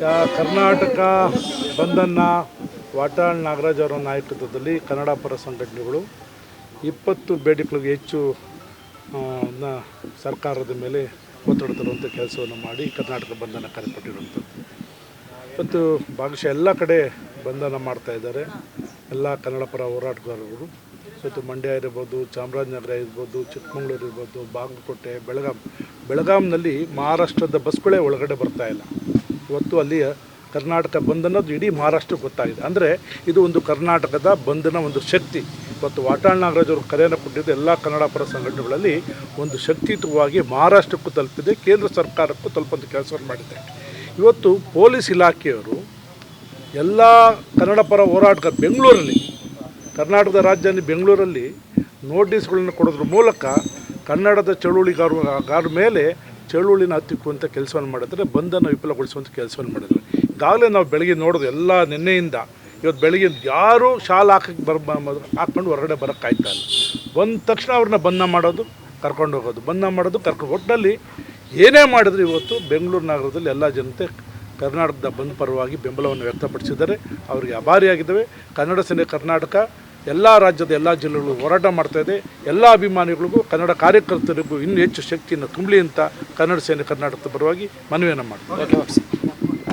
ಕರ್ನಾಟಕ ಬಂದನ್ನು ವಾಟಾಳ್ ನಾಗರಾಜ್ ಅವರ ನಾಯಕತ್ವದಲ್ಲಿ ಕನ್ನಡ ಪರ ಸಂಘಟನೆಗಳು ಇಪ್ಪತ್ತು ಬೇಡಿಕೆಗಳಿಗೆ ಹೆಚ್ಚು ಸರ್ಕಾರದ ಮೇಲೆ ಒತ್ತಡ ತರುವಂಥ ಕೆಲಸವನ್ನು ಮಾಡಿ ಕರ್ನಾಟಕ ಬಂಧನ ಕರೆಕೊಟ್ಟಿರುವಂಥದ್ದು ಇವತ್ತು ಭಾಗಶಃ ಎಲ್ಲ ಕಡೆ ಬಂಧನ ಮಾಡ್ತಾ ಇದ್ದಾರೆ. ಎಲ್ಲ ಕನ್ನಡ ಪರ ಹೋರಾಟಗಾರರು. ಇವತ್ತು ಮಂಡ್ಯ ಇರ್ಬೋದು, ಚಾಮರಾಜನಗರ ಇರ್ಬೋದು, ಚಿಕ್ಕಮಗಳೂರು ಇರ್ಬೋದು, ಬಾಗಲಕೋಟೆ, ಬೆಳಗಾಂ, ಬೆಳಗಾಂನಲ್ಲಿ ಮಹಾರಾಷ್ಟ್ರದ ಬಸ್ಗಳೇ ಒಳಗಡೆ ಬರ್ತಾ ಇಲ್ಲ. ಇವತ್ತು ಅಲ್ಲಿ ಕರ್ನಾಟಕ ಬಂದ್ ಅನ್ನೋದು ಇಡೀ ಮಹಾರಾಷ್ಟ್ರಕ್ಕೆ ಗೊತ್ತಾಗಿದೆ. ಅಂದರೆ ಇದು ಒಂದು ಕರ್ನಾಟಕದ ಬಂದ್ನ ಒಂದು ಶಕ್ತಿ. ಇವತ್ತು ವಾಟಾಳ್ ನಾಗರಾಜ್ ಅವರು ಕರೆಯನ್ನು ಕೊಟ್ಟಿದ್ದು ಎಲ್ಲ ಕನ್ನಡ ಪರ ಸಂಘಟನೆಗಳಲ್ಲಿ ಒಂದು ಶಕ್ತಿಯುತವಾಗಿ ಮಹಾರಾಷ್ಟ್ರಕ್ಕೂ ತಲುಪಿದೆ, ಕೇಂದ್ರ ಸರ್ಕಾರಕ್ಕೂ ತಲುಪುವಂಥ ಕೆಲಸವನ್ನು ಮಾಡಿದೆ ಇವತ್ತು ಪೊಲೀಸ್ ಇಲಾಖೆಯವರು ಎಲ್ಲ ಕನ್ನಡ ಪರ ಹೋರಾಟಗಾರ ಬೆಂಗಳೂರಲ್ಲಿ, ಕರ್ನಾಟಕದ ರಾಜಧಾನಿ ಬೆಂಗಳೂರಲ್ಲಿ ನೋಟಿಸ್ಗಳನ್ನು ಕೊಡೋದ್ರ ಮೂಲಕ ಕನ್ನಡದ ಚಳುವಳಿಗಾರ ಗಾರ ಮೇಲೆ ಚಳುವಳಿನ ಹತ್ತಿಕ್ಕುವಂಥ ಕೆಲಸವನ್ನು ಮಾಡಿದ್ರೆ ಬಂಧನ ವಿಫಲಗೊಳಿಸುವಂಥ ಕೆಲಸವನ್ನು ಮಾಡಿದ್ರು. ಈಗಾಗಲೇ ನಾವು ಬೆಳಗ್ಗೆ ನೋಡೋದು ಎಲ್ಲ ನಿನ್ನೆಯಿಂದ ಇವತ್ತು ಬೆಳಗ್ಗೆ ಯಾರೂ ಶಾಲೆ ಹಾಕಕ್ಕೆ ಬರ್ ಹಾಕ್ಕೊಂಡು ಹೊರಗಡೆ ಬರೋಕ್ಕಾಯ್ತಾ ಇಲ್ಲ. ಬಂದ ತಕ್ಷಣ ಅವ್ರನ್ನ ಬಂಧನ ಮಾಡೋದು, ಕರ್ಕೊಂಡು ಹೋಗೋದು. ಬಂಧನ ಮಾಡೋದು, ಕರ್ಕೊಂಡು ಒಟ್ಟಿನಲ್ಲಿ ಏನೇ ಮಾಡಿದ್ರು ಇವತ್ತು ಬೆಂಗಳೂರು ನಗರದಲ್ಲಿ ಎಲ್ಲ ಜನತೆ ಕರ್ನಾಟಕದ ಬಂದ್ ಪರವಾಗಿ ಬೆಂಬಲವನ್ನು ವ್ಯಕ್ತಪಡಿಸಿದ್ದಾರೆ. ಅವರಿಗೆ ಅಭಾರಿಯಾಗಿದ್ದಾವೆ. ಕನ್ನಡ ಸೇನೆ, ಕರ್ನಾಟಕ ಎಲ್ಲ ರಾಜ್ಯದ ಎಲ್ಲ ಜಿಲ್ಲೆಗಳು ಹೋರಾಟ ಮಾಡ್ತಾ ಇದೆ. ಎಲ್ಲ ಅಭಿಮಾನಿಗಳಿಗೂ, ಕನ್ನಡ ಕಾರ್ಯಕರ್ತರಿಗೂ ಇನ್ನೂ ಹೆಚ್ಚು ಶಕ್ತಿಯನ್ನು ತುಂಬಲಿ ಅಂತ ಕನ್ನಡ ಸೇನೆ ಕರ್ನಾಟಕದ ಪರವಾಗಿ ಮನವಿಯನ್ನು ಮಾಡ್ತಾರೆ